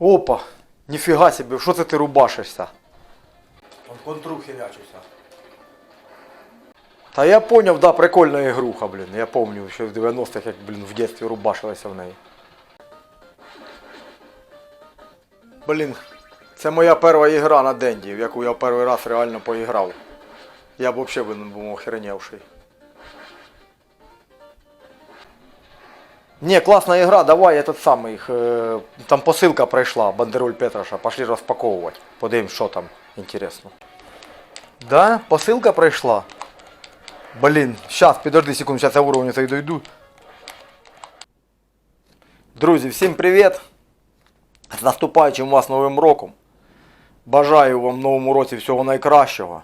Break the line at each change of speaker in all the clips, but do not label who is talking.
Опа, ніфіга собі, що це ти рубашишся? Он контру херячуся. Та я поняв, да, прикольна ігруха, блін. Я помню, що в 90-х, як, блін, в дитинстві рубашилася в неї. Блін, це моя перша ігра на Денді, в яку я перший раз реально поіграв. Я б взагалі був охреневший. Не, классная игра, давай этот самый, э, там посылка прийшла, бандероль Петраша, пошли розпаковувати. Подивимось, що там, інтересно. Да, посилка прийшла. Блін, щас, підожди секунду, зараз я уровню цей дойду. Друзі, всім привіт! З наступаючим вас Новим роком. Бажаю вам в новому році всього найкращого.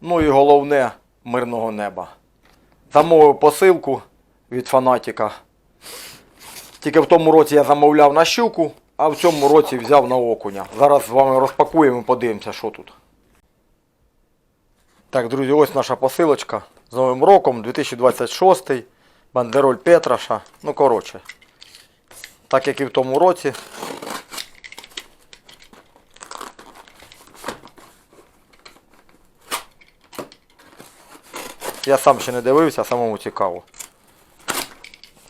Ну і головне, мирного неба. Замовив посилку від фанатіка. Тільки в тому році я замовляв на щуку, а в цьому році взяв на окуня. Зараз з вами розпакуємо і подивимося, що тут. Так, друзі, ось наша посилочка. З Новим роком 2026. Бандероль Петраша. Ну, коротше. Так як і в тому році. Я сам ще не дивився, самому цікаво.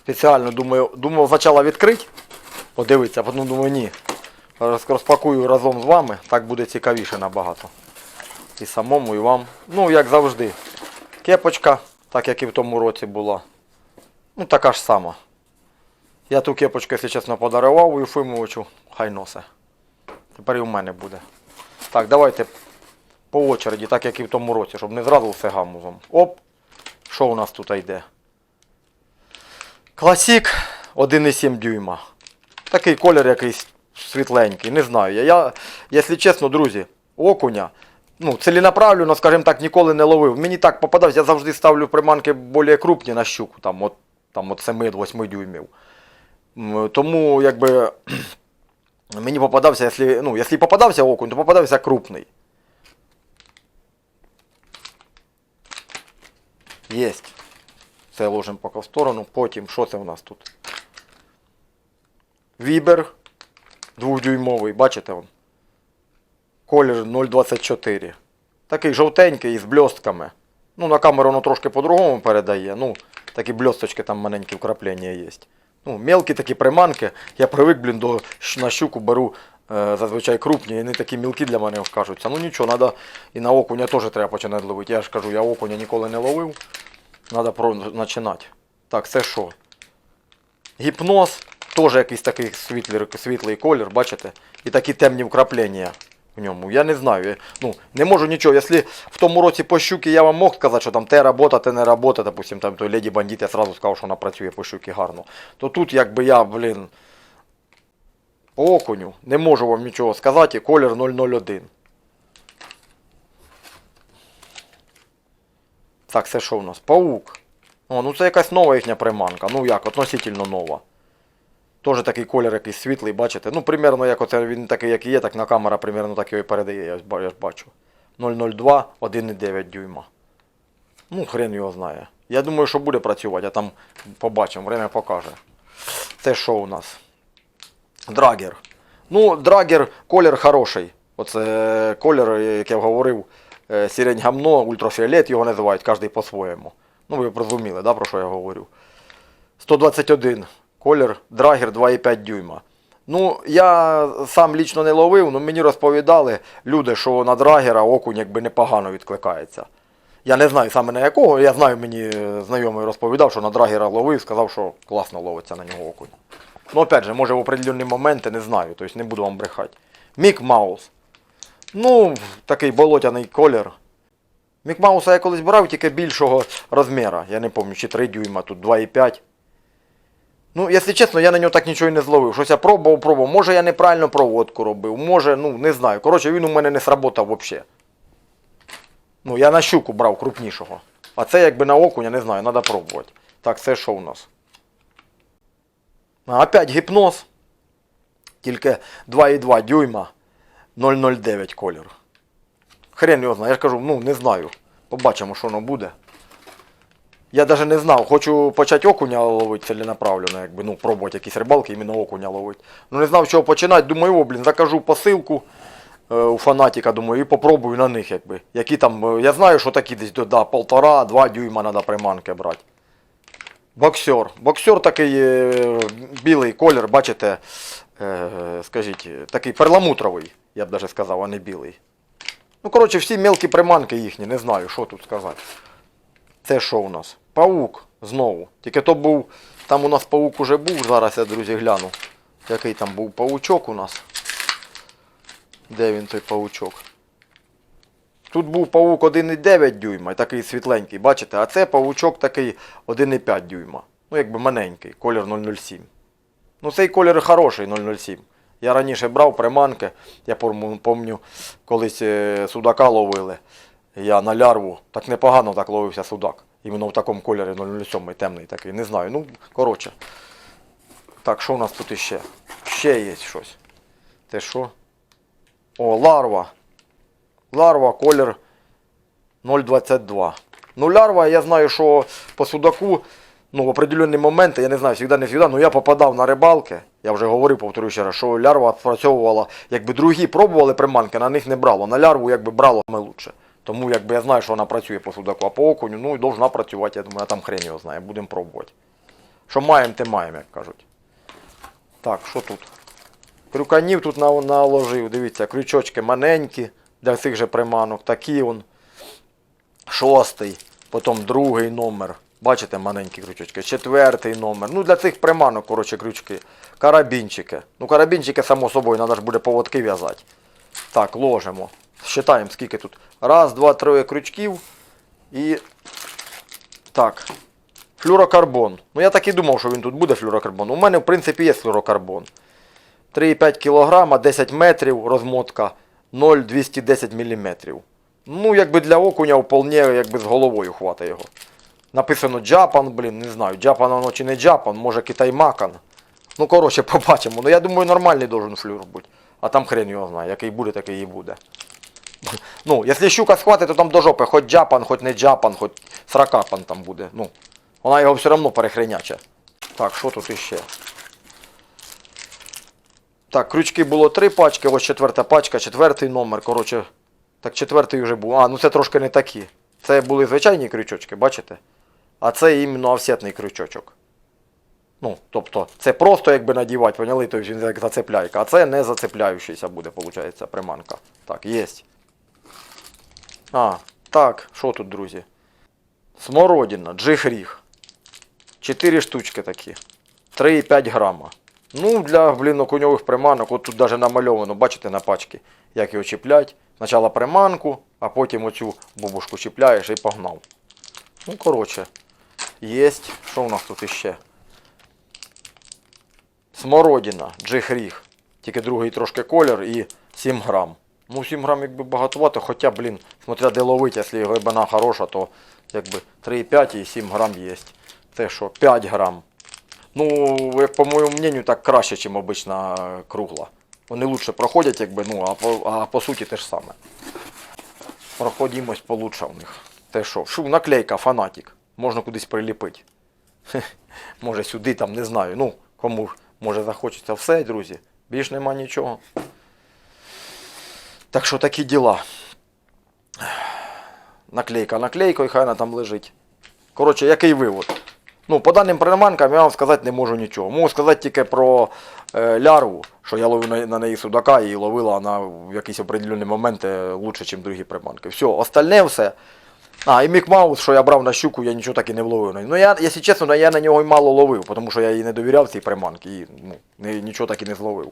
Спеціально думаю, думав спочатку відкрити, подивитися, а потім думаю, ні. Роз- Розпакую разом з вами, так буде цікавіше набагато. І самому, і вам. Ну, як завжди. Кепочка, так як і в тому році була. Ну, така ж сама. Я ту кепочку, якщо чесно, подарував Єфимовичу, хай носе. Тепер і в мене буде. Так, давайте по очереді, так як і в тому році, щоб не зразу все гамузом. Оп! Що у нас тут йде? Класік 1,7 дюйма. Такий колір якийсь світленький, не знаю. Я, я якщо чесно, друзі, окуня, ну, ціленаправленно, скажімо так, ніколи не ловив. Мені так попадався, я завжди ставлю приманки більш крупні на щуку, там от, там от 7-8 дюймів. Тому, якби, мені попадався, якщо, ну, якщо попадався окунь, то попадався крупний. Єсть. Це ложимо поки в сторону. Потім, що це у нас тут? Вібер двохдюймовий, бачите он? Колір 0,24. Такий жовтенький з бльостками. Ну, на камеру воно трошки по-другому передає. Ну, такі бльосточки там маленькі вкраплення є. Ну, мелкі такі приманки. Я привик, блін, до на щуку беру е, зазвичай крупні, і не такі мілкі для мене кажуться. Ну нічого, треба і на окуня теж треба починати ловити. Я ж кажу, я окуня ніколи не ловив. Треба починати. Так, це що? Гіпноз, теж якийсь такий світлий, світлий колір, бачите? І такі темні вкраплення в ньому. Я не знаю. я, Ну, не можу нічого. Якщо в тому році по щуки я вам мог сказати, що там те робота, те не робота, допустим, там той леді бандит, я сразу сказав, що вона працює по щуки гарно. То тут якби я, блін, по окуню не можу вам нічого сказати, колір 001. Так, це що у нас? Паук. О, ну це якась нова їхня приманка. Ну як, относительно нова. Теж такий колір якийсь світлий, бачите? Ну, примерно як оце він такий, як і є, так на камера примерно так його і передає, я ж бачу. 002, 1,9 дюйма. Ну, хрен його знає. Я думаю, що буде працювати, а там побачимо, время покаже. Це що у нас? Драгер. Ну, драгер, колір хороший. Оце колір, як я говорив, е, сірень гамно, ультрафіолет його називають, кожен по-своєму. Ну, ви зрозуміли, да, про що я говорю. 121 колір, драгер 2,5 дюйма. Ну, я сам лічно не ловив, але мені розповідали люди, що на драгера окунь якби непогано відкликається. Я не знаю саме на якого, я знаю, мені е, знайомий розповідав, що на драгера ловив, сказав, що класно ловиться на нього окунь. Ну, опять же, може в определенні моменти не знаю, тобто не буду вам брехати. Мік Маус. Ну, такий болотяний колір. Мік Мауса я колись брав тільки більшого розміра. Я не пам'ятаю, чи 3 дюйма, тут 2,5. Ну, якщо чесно, я на нього так нічого і не зловив. Щось я пробував, пробував. Може я неправильно проводку робив, може, ну, не знаю. Коротше, він у мене не сработав взагалі. Ну, я на щуку брав крупнішого. А це якби на окуня, не знаю, треба пробувати. Так, це що у нас? А, опять гіпноз. Тільки 2,2 дюйма 0,09 колір. Хрен його знає, я ж кажу, ну не знаю. Побачимо, що воно буде. Я навіть не знав, хочу почати окуня ловити ціленаправленно, якби, ну, пробувати якісь рибалки, іменно окуня ловити. Ну не знав, чого починати. Думаю, о, блін, закажу посилку е, у фанатіка, думаю, і попробую на них, якби. Які там, е, я знаю, що такі десь да, полтора-два дюйма треба приманки брати. Боксер. Боксер такий е, білий колір, бачите, скажіть, е, такий перламутровий, я б навіть сказав, а не білий. Ну, коротше, всі мелкі приманки їхні, не знаю, що тут сказати. Це що у нас? Паук знову. Тільки то був. Там у нас паук уже був, зараз я, друзі, гляну. Який там був паучок у нас. Де він той паучок? Тут був паук 1,9 дюйма, такий світленький, бачите? А це паучок такий 1,5 дюйма. Ну, якби маленький, колір 007. Ну, цей колір хороший 007. Я раніше брав приманки, я пам'ятаю, колись е, судака ловили. Я на лярву, так непогано так ловився судак. Іменно в такому кольорі 007 темний такий. Не знаю. Ну, коротше. Так, що у нас тут іще? Ще є щось. Те що? О, ларва. Ларва, колір 0,22. Ну, лярва, я знаю, що по судаку, ну, в определенні моменти, я не знаю, завжди не завжди, ну я попадав на рибалки. Я вже говорив, повторюю ще раз, що лярва спрацьовувала, якби другі пробували приманки, на них не брало. На лярву якби брало саме лучше. Тому якби я знаю, що вона працює по судаку, а по окуню, ну і должна працювати, я думаю, а там хрен його знає, будемо пробувати. Що маємо, те маємо, як кажуть. Так, що тут? Крюканів тут наложив, дивіться, крючочки маленькі для цих же приманок. Такі он. Шостий, потім другий номер. Бачите, маленькі крючочки. Четвертий номер. Ну, для цих приманок, коротше, крючки. Карабінчики. Ну, карабінчики, само собою, треба ж буде поводки в'язати. Так, ложимо. Считаємо, скільки тут. Раз, два, троє крючків. І. Так. Флюрокарбон. Ну я так і думав, що він тут буде флюрокарбон. У мене, в принципі, є флюрокарбон. 3,5 кг, 10 метрів розмотка, 0,210 мм. Ну, якби для окуня вполне якби з головою хватає його. Написано Japan, блін, не знаю, Japan воно чи не Japan, може китаймакан. Ну, коротше, побачимо. Ну я думаю, нормальний должен флюр бути. А там хрен його знає, який буде, такий і буде. Ну, якщо щука схватить, то там до жопи, хоч джапан, хоч не джапан, хоч сракапан там буде. Ну, вона його все одно перехреняче. Так, що тут іще? Так, крючки було три пачки, ось четверта пачка, четвертий номер. Коротше, так четвертий вже був. А, ну це трошки не такі. Це були звичайні крючочки, бачите? А це іменно офсетний крючочок. Ну, тобто, це просто якби надівати, поняли, тобто він як зацепляйка. А це не зацепляючийся буде, виходить, приманка. Так, єсть. А, так, що тут, друзі? Смородина, джихріг. Чотири штучки такі. 3,5 грама. Ну, для, блін, окуньових приманок, от тут навіть намальовано, бачите, на пачці, як його чіплять. Спочатку приманку, а потім оцю бубушку чіпляєш і погнав. Ну, коротше, єсть. Що у нас тут іще? Смородина, джихріг. Тільки другий трошки колір і 7 грам. Ну, 7 грам якби багатовато, хоча, блін, смотря де ловить, якщо глибина хороша, то якби 3,5 і 7 грам є. Це що, 5 грам. Ну, як по моєму мнению, так краще, ніж обична кругла. Вони лучше проходять, якби, ну, а по, а по суті те ж саме. Проходимось получше у них. Те що? Шу, наклейка, фанатик. Можна кудись приліпити. Хе, Може сюди, там, не знаю. Ну, кому може захочеться все, друзі. Більш нема нічого. Так що такі діла. Наклейка наклейкою, хай вона там лежить. Коротше, який вивод? Ну, по даним приманкам я вам сказати не можу нічого. Можу сказати тільки про е, лярву, що я ловив на, на неї судака і ловила вона в якісь определенні моменти лучше, ніж другі приманки. Все, остальне все. А, і Мікмаус, що я брав на щуку, я нічого так і не вловив. Ну, я, якщо чесно, я на нього й мало ловив, тому що я їй не довіряв цій приманці і ну, нічого так і не зловив.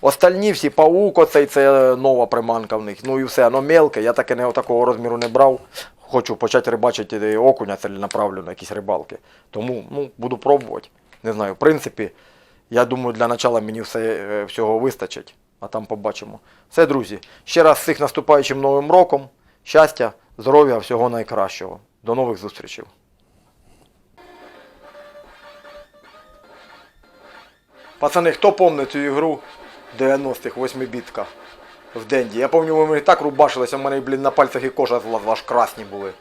Остальні всі паук, оцей це нова приманка в них. Ну і все, воно мелке, я таке не такого розміру не брав. Хочу почати рибачити е, окуня ціленаправленно, на якісь рибалки. Тому ну, буду пробувати. Не знаю, в принципі, я думаю, для начала мені все, е, всього вистачить, а там побачимо. Все, друзі. Ще раз всіх наступаючим новим роком. Щастя, здоров'я, всього найкращого. До нових зустрічей. Пацани, хто помне цю ігру 90-х, 8-бітка в Денді? Я пам'ятаю, ми так рубашилися, в мене, блін, на пальцях і кожа злазла, аж красні були.